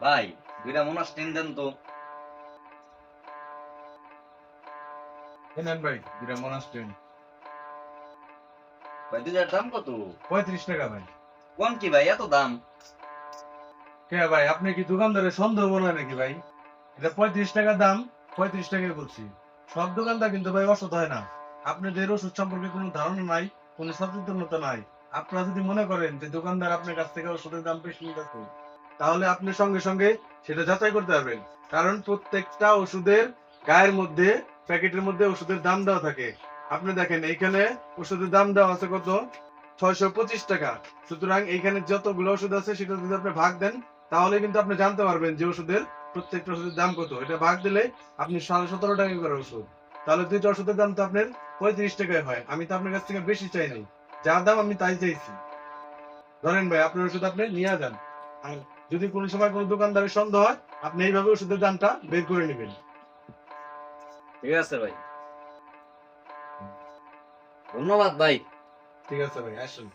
ভাই দুইটা মোনাস টেন দেন তো। নেন ভাই মনাস্টেন ভাই দুইটার দাম কত? পঁয়ত্রিশ টাকা ভাই। কোন কি ভাই এত দাম? কে ভাই আপনি কি দোকানদারের সন্দেহ মনে হয় নাকি ভাই? এটা পঁয়ত্রিশ টাকা দাম পঁয়ত্রিশ টাকায় বলছি। সব দোকানদার কিন্তু ভাই অসৎ হয় না। আপনাদের ওষুধ সম্পর্কে কোনো ধারণা নাই কোনো সচেতনতা নাই। আপনারা যদি মনে করেন যে দোকানদার আপনার কাছ থেকে ওষুধের দাম বেশি নিতেছে তাহলে আপনি সঙ্গে সঙ্গে সেটা যাচাই করতে পারবেন। কারণ প্রত্যেকটা ওষুধের গায়ের মধ্যে, প্যাকেটের মধ্যে ওষুধের দাম দেওয়া থাকে। আপনি দেখেন, এইখানে ওষুধের দাম দেওয়া আছে কত? ছয়শো পঁচিশ টাকা। সুতরাং এইখানে যতগুলো ওষুধ আছে, সেটা যদি আপনি ভাগ দেন, তাহলে কিন্তু আপনি জানতে পারবেন যে ওষুধের প্রত্যেকটা ওষুধের দাম কত। এটা ভাগ দিলে আপনি সাড়ে সতেরো টাকা করে ওষুধ। তাহলে দুইটা ওষুধের দাম তো আপনার পঁয়ত্রিশ টাকায় হয়। আমি তো আপনার কাছ থেকে বেশি চাই নাই যা দাম আমি তাই চাইছি। ধরেন ভাই, আপনার ওষুধ আপনি নিয়ে যান। যদি কোনো সময় কোন দোকানদারের সন্দেহ হয় আপনি এইভাবে ওষুধের দামটা বের করে নেবেন। ঠিক আছে ভাই। ধন্যবাদ ভাই। ঠিক আছে ভাই আসুন।